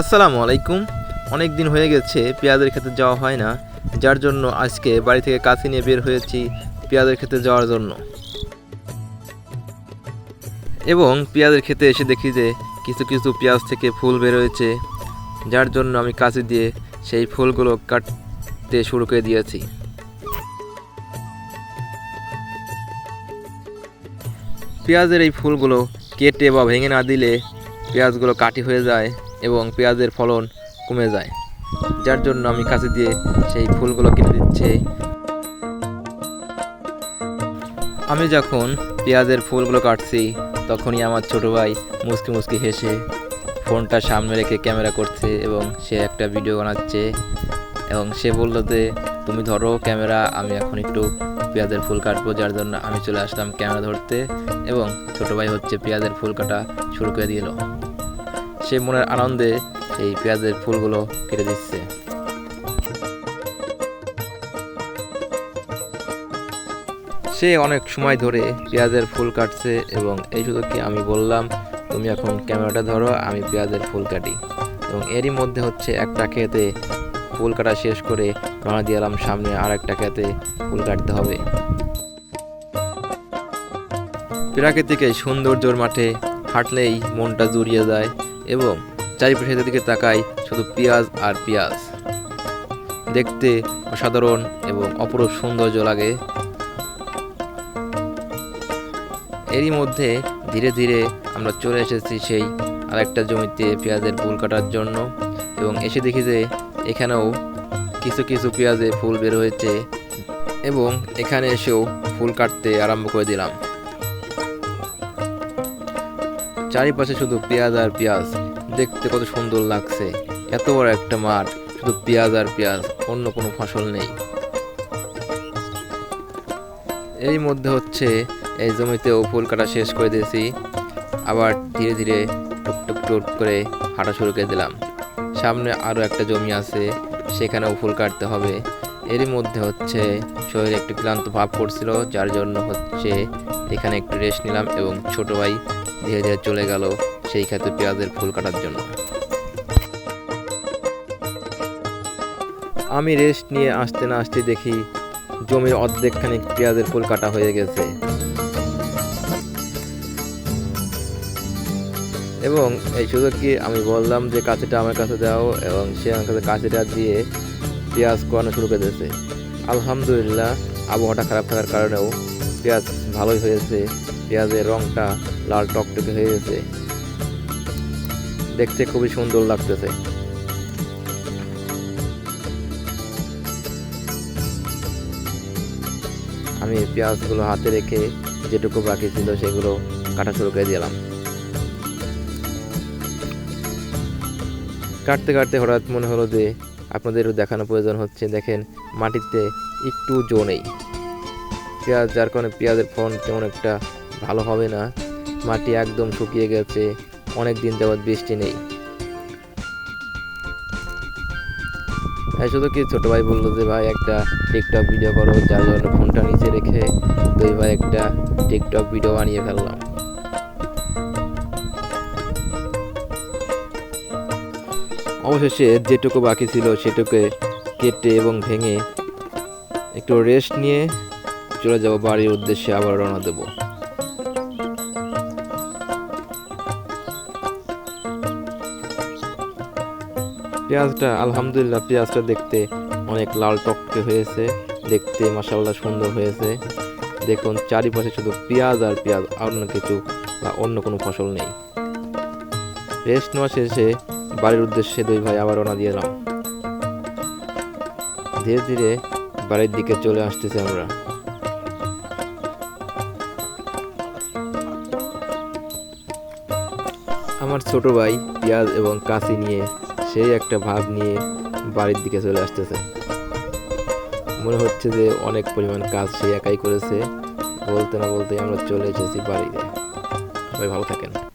আসসালামু আলাইকুম। অনেক দিন হয়ে গেছে পেঁয়াজের খেতে যাওয়া হয় না, যার জন্য আজকে বাড়ি থেকে কাছে নিয়ে বের হয়েছি পেঁয়াজের খেতে যাওয়ার জন্য। এবং পেঁয়াজের খেতে এসে দেখি যে কিছু কিছু পেঁয়াজ থেকে ফুল বের হয়েছে, যার জন্য আমি কাছে দিয়ে সেই ফুলগুলো কাটতে শুরু করে দিয়েছি। পেঁয়াজের এই ফুলগুলো কেটে বা ভেঙে না দিলে পেঁয়াজগুলো কাটি হয়ে যায়। এবং পেঁয়াজের ফলন কমে যায়, যার জন্য আমি কাছে দিয়ে সেই ফুলগুলো কিনে দিচ্ছি। আমি যখন পেঁয়াজের ফুলগুলো কাটছি, তখনই আমার ছোট ভাই মুসকি মুসকি হেসে ফোনটা সামনে রেখে ক্যামেরা করছে এবং সে একটা ভিডিও বানাচ্ছে এবং সে বলল যে, তুমি ধরো ক্যামেরা, আমি এখন একটু পেঁয়াজের ফুল কাটবো। যার জন্য আমি চলে আসলাম ক্যামেরা ধরতে এবং ছোট ভাই হচ্ছে পেঁয়াজের ফুল কাটা শুরু করে দিল। সে মনের আনন্দে সেই পেঁয়াজের ফুলগুলো কেটে দিচ্ছে। সে অনেক সময় ধরে পেঁয়াজের ফুল কাটছে এবং এই শুধু কি আমি বললাম, তুমি এখন ক্যামেরাটা ধরো, আমি পেঁয়াজের ফুল কাটি। এবং এরই মধ্যে হচ্ছে একটা খেতে ফুল কাটা শেষ করে রওনা দিয়ে এলাম সামনে আর একটা খেতে ফুল কাটতে হবে। প্রাকৃতিক এই সৌন্দর্যর মাঠে হাঁটলেই মনটা জুড়িয়ে যায়। এবং চারিপাশের দিকে তাকাই শুধু পেঁয়াজ আর পেঁয়াজ। দেখতে অসাধারণ এবং অপরূপ সৌন্দর্য লাগে। এরই মধ্যে ধীরে ধীরে আমরা চলে এসেছি সেই আরেকটা জমিতে পেঁয়াজের ফুল কাটার জন্য এবং এসে দেখি যে এখানেও কিছু কিছু পেঁয়াজে ফুল বের হয়েছে এবং এখানে এসেও ফুল কাটতে আরম্ভ করে দিলাম। চারিপাশে শুধু পেঁয়াজ আর পেঁয়াজ। দেখতে কত সুন্দর লাগছে। এত বড় একটা মাঠ, শুধু পেঁয়াজ আর পেঁয়াজ, অন্য কোনো ফসল নেই। এই মধ্যে হচ্ছে, এই জমিতেও ফুল কাটা শেষ করে দিয়েছি। আবার ধীরে ধীরে টুক টুক করে হাঁটা শুরু করে দিলাম। সামনে আরও একটা জমি আছে, সেখানেও ফুল কাটতে হবে। এরই মধ্যে হচ্ছে শরীরে একটু ক্লান্ত ভাব করছিল যার জন্য হচ্ছে, এখানে একটু রেস্ট নিলাম এবং ছোট ভাই ধীরে ধীরে চলে গেল সেই ক্ষেত্রে পেঁয়াজের ফুল কাটার জন্য। আমি রেস্ট নিয়ে আসতে না আসতে দেখি জমির অর্ধেকখানি পেঁয়াজের ফুল কাটা হয়ে গেছে। এবং এই সুযোগ কি আমি বললাম যে কাঁচিটা আমার কাছে দাও এবং সে আমার কাছে কাঁচিটা দিয়ে পেঁয়াজ কোয়ানো শুরু করে দিয়েছে। আলহামদুলিল্লাহ, আবহাওয়াটা খারাপ থাকার কারণেও পেঁয়াজ ভালোই হয়েছে। পেঁয়াজের রংটা লাল টকটকে হয়ে গেছে। দেখতে খুবই সুন্দর লাগতেছে। আমি পেঁয়াজগুলো হাতে রেখে যেটুকু বাকি ছিল সেগুলো কাটা শুরু করে দিলাম। কাটতে কাটতে হঠাৎ মনে হলো যে আপনাদেরও দেখানো প্রয়োজন হচ্ছে। দেখেন, মাটিতে একটু জো নেই। পেঁয়াজ, যার কারণে পেঁয়াজের ফলন তেমন একটা ভালো হবে না। মাটি একদম শুকিয়ে গেছে। অনেক দিন যাবৎ বৃষ্টি নেই। এই শুধু কি ছোট ভাই বলল যে, ভাই, একটা টিকটক ভিডিও করো, যার জন্য ফোনটা নিচে রেখে দুই ভাই একটা টিকটক ভিডিও বানিয়ে ফেললাম। অবশেষে যেটুকু বাকি ছিল সেটুকু কেটে এবং ভেঙে একটু রেস্ট নিয়ে চলে যাব বাড়ির উদ্দেশ্যে আবার রওনা দেব। পেঁয়াজটা আলহামদুলিল্লাহ পেঁয়াজটা দেখতে অনেক লাল টকটকে হয়েছে, দেখতে মাসাল্লাহ সুন্দর হয়েছে। দেখুন, চারিপাশে শুধু পেঁয়াজ আর পেঁয়াজ, আর অন্য কিছু বা অন্য কোনো ফসল নেই। রেস্ট নেওয়া শেষে বাড়ির উদ্দেশ্যে দুই ভাই আবার রওনা দিয়ে এলাম। ধীরে ধীরে বাড়ির দিকে চলে আসতেছি আমরা। আমার ছোট ভাই পেঁয়াজ এবং কাশি নিয়ে সেই একটা ভাব নিয়ে বাড়ির দিকে চলে আসতেছে। মনে হচ্ছে যে অনেক পরিমাণ কাজ সে একাই করেছে। বলতে না বলতে আমরা চলে এসেছি বাড়িতে। সবাই ভালো থাকেন।